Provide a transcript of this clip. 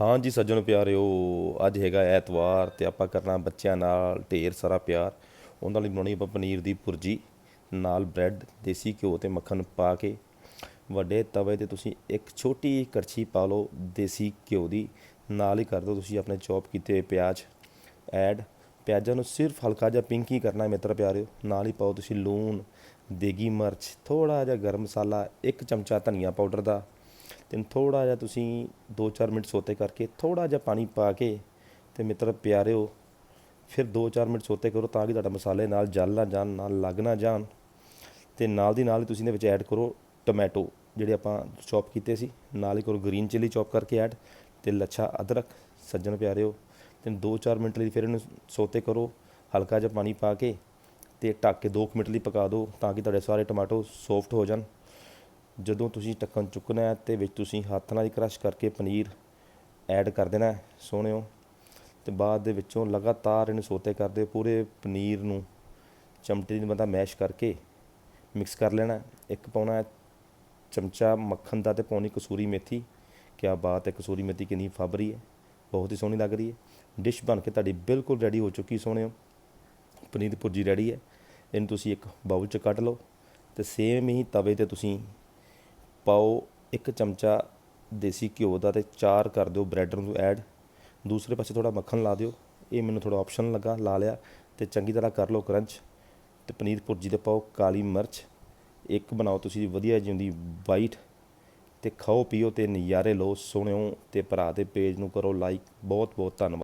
ਹਾਂ ਜੀ ਸੱਜਣ ਪਿਆਰਿਓ, ਅੱਜ ਹੈਗਾ ਐਤਵਾਰ ਤੇ ਆਪਾਂ ਕਰਨਾ ਬੱਚਿਆਂ ਨਾਲ ਢੇਰ ਸਾਰਾ ਪਿਆਰ। ਉਹਨਾਂ ਲਈ ਬਣਾਉਣੀ ਆਪਾਂ ਪਨੀਰ ਦੀ ਭੁਰਜੀ, ਨਾਲ ਬ੍ਰੈਡ, ਦੇਸੀ ਘਿਓ ਤੇ ਮੱਖਣ ਪਾ ਕੇ। ਵੱਡੇ ਤਵੇ ਤੇ ਤੁਸੀਂ ਇੱਕ ਛੋਟੀ ਕੜਛੀ ਪਾ ਲਓ ਦੇਸੀ ਘਿਓ ਦੀ, ਨਾਲ ਹੀ ਕਰ ਦਿਓ ਤੁਸੀਂ ਆਪਣੇ ਚੌਪ ਕੀਤੇ ਹੋਏ ਪਿਆਜ਼। ਐਡ ਪਿਆਜ਼ਾਂ ਨੂੰ ਸਿਰਫ ਹਲਕਾ ਜਿਹਾ ਪਿੰਕ ਹੀ ਕਰਨਾ ਹੈ ਮਿੱਤਰ ਪਿਆਰਿਓ, ਨਾਲ ਹੀ ਪਾਓ ਤੁਸੀਂ ਲੂਣ, ਦੇਗੀ ਮਿਰਚ ਥੋੜਾ ਜਿਹਾ ਗਰਮ ਮਸਾਲਾ, ਇੱਕ ਚਮਚਾ ਧਨੀਆ ਪਾਊਡਰ ਦਾ। ਤੇ ਥੋੜਾ ਜਿਹਾ ਤੁਸੀਂ 2-4 ਮਿੰਟ ਸੋਤੇ ਕਰਕੇ ਥੋੜਾ ਜਿਹਾ ਪਾਣੀ ਪਾ ਕੇ ਤੇ ਮਿੱਤਰ ਪਿਆਰਿਓ, ਫਿਰ 2-4 ਮਿੰਟ ਸੋਤੇ ਕਰੋ ਤਾਂ ਕਿ ਤੁਹਾਡਾ ਮਸਾਲੇ ਨਾਲ ਜਲ ਨਾ ਜਾਣ, ਨਾਲ ਲੱਗ ਨਾ ਜਾਣ ਤੇ ਨਾਲ ਦੀ ਨਾਲ ਹੀ ਤੁਸੀਂ ਇਹਦੇ ਵਿੱਚ ਐਡ ਕਰੋ ਟੋਮੈਟੋ ਜਿਹੜੇ ਆਪਾਂ ਚੌਪ ਕੀਤੇ ਸੀ। ਨਾਲ ਹੀ ਕਰੋ ਗ੍ਰੀਨ ਚਿੱਲੀ ਚੌਪ ਕਰਕੇ ਐਡ ਤੇ ਲੱਛਾ ਅਦਰਕ, ਸੱਜਣ ਪਿਆਰਿਓ, ਤੇ 2-4 ਮਿੰਟ ਲਈ ਫਿਰ ਇਹਨੂੰ ਸੋਤੇ ਕਰੋ, ਹਲਕਾ ਜਿਹਾ ਪਾਣੀ ਪਾ ਕੇ ਤੇ ਢੱਕ ਕੇ 2 ਮਿੰਟ ਲਈ ਪਕਾ ਦਿਓ ਤਾਂ ਕਿ ਤੁਹਾਡੇ ਸਾਰੇ ਟਮਾਟੋ ਸੌਫਟ ਹੋ ਜਾਣ। ਜਦੋਂ ਤੁਸੀਂ ਢੱਕਣ ਚੁੱਕਣਾ ਹੈ ਤੇ ਵਿੱਚ ਤੁਸੀਂ ਹੱਥ ਨਾਲ ਹੀ ਕ੍ਰਸ਼ ਕਰਕੇ ਪਨੀਰ ਐਡ ਕਰ ਦੇਣਾ ਹੈ, ਸੋਹਣਿਓ। ਤੇ ਬਾਅਦ ਦੇ ਵਿੱਚੋਂ ਲਗਾਤਾਰ ਇਹਨੂੰ ਸੋਤੇ ਕਰਦੇ ਪੂਰੇ ਪਨੀਰ ਨੂੰ ਚਮਟੇ ਦੀ ਬੰਦਾ ਮੈਸ਼ ਕਰਕੇ ਮਿਕਸ ਕਰ ਲੈਣਾ ਇੱਕ ਪਾਉਣਾ ਚਮਚਾ ਮੱਖਣ ਦਾ ਤੇ ਪਾਉਣੀ ਕਸੂਰੀ ਮੇਥੀ। ਕਿਆ ਬਾਤ ਹੈ ਕਸੂਰੀ ਮੇਥੀ ਕਿੰਨੀ ਫੱਬ ਰਹੀ ਹੈ ਬਹੁਤ ਹੀ ਸੋਹਣੀ ਲੱਗ ਰਹੀ ਹੈ। ਡਿਸ਼ ਬਣ ਕੇ ਤੁਹਾਡੀ ਬਿਲਕੁਲ ਰੈਡੀ ਹੋ ਚੁੱਕੀ ਸੋਹਣਿਓ। ਪਨੀਰ ਦੀ ਭੁਰਜੀ ਰੈਡੀ ਹੈ। ਇਹਨੂੰ ਤੁਸੀਂ ਇੱਕ ਬਾਉਲ 'ਚ ਕੱਢ ਲਓ ਤੇ ਸੇਮ ਹੀ ਤਵੇ ਤੇ ਤੁਸੀਂ ਪਾਓ ਇੱਕ ਚਮਚਾ ਦੇਸੀ ਘਿਓ ਦਾ ਤੇ ਚਾਰ ਕਰ ਦਿਓ ਬ੍ਰੈਡ ਨੂੰ ਐਡ। ਦੂਸਰੇ ਪਾਸੇ ਥੋੜਾ ਮੱਖਣ ਲਾ ਦਿਓ। ਇਹ ਮੈਨੂੰ ਥੋੜਾ ਆਪਸ਼ਨ ਲੱਗਾ, ਲਾ ਲਿਆ ਤੇ ਚੰਗੀ ਤਰ੍ਹਾਂ ਕਰ ਲਓ ਕਰੰਚ ਤੇ ਪਨੀਰ ਭੁਰਜੀ ਤੇ ਪਾਓ ਕਾਲੀ ਮਿਰਚ। ਇੱਕ ਬਣਾਓ ਤੁਸੀਂ ਵਧੀਆ ਜਿਉਂਦੀ ਵਾਈਟ ਤੇ ਖਾਓ ਪੀਓ ਤੇ ਨਜ਼ਾਰੇ ਲਓ ਸੁਣਿਓ ਤੇ ਭਰਾ ਦੇ ਪੇਜ ਨੂੰ ਕਰੋ ਲਾਈਕ ਬਹੁਤ ਬਹੁਤ ਧੰਨਵਾਦ।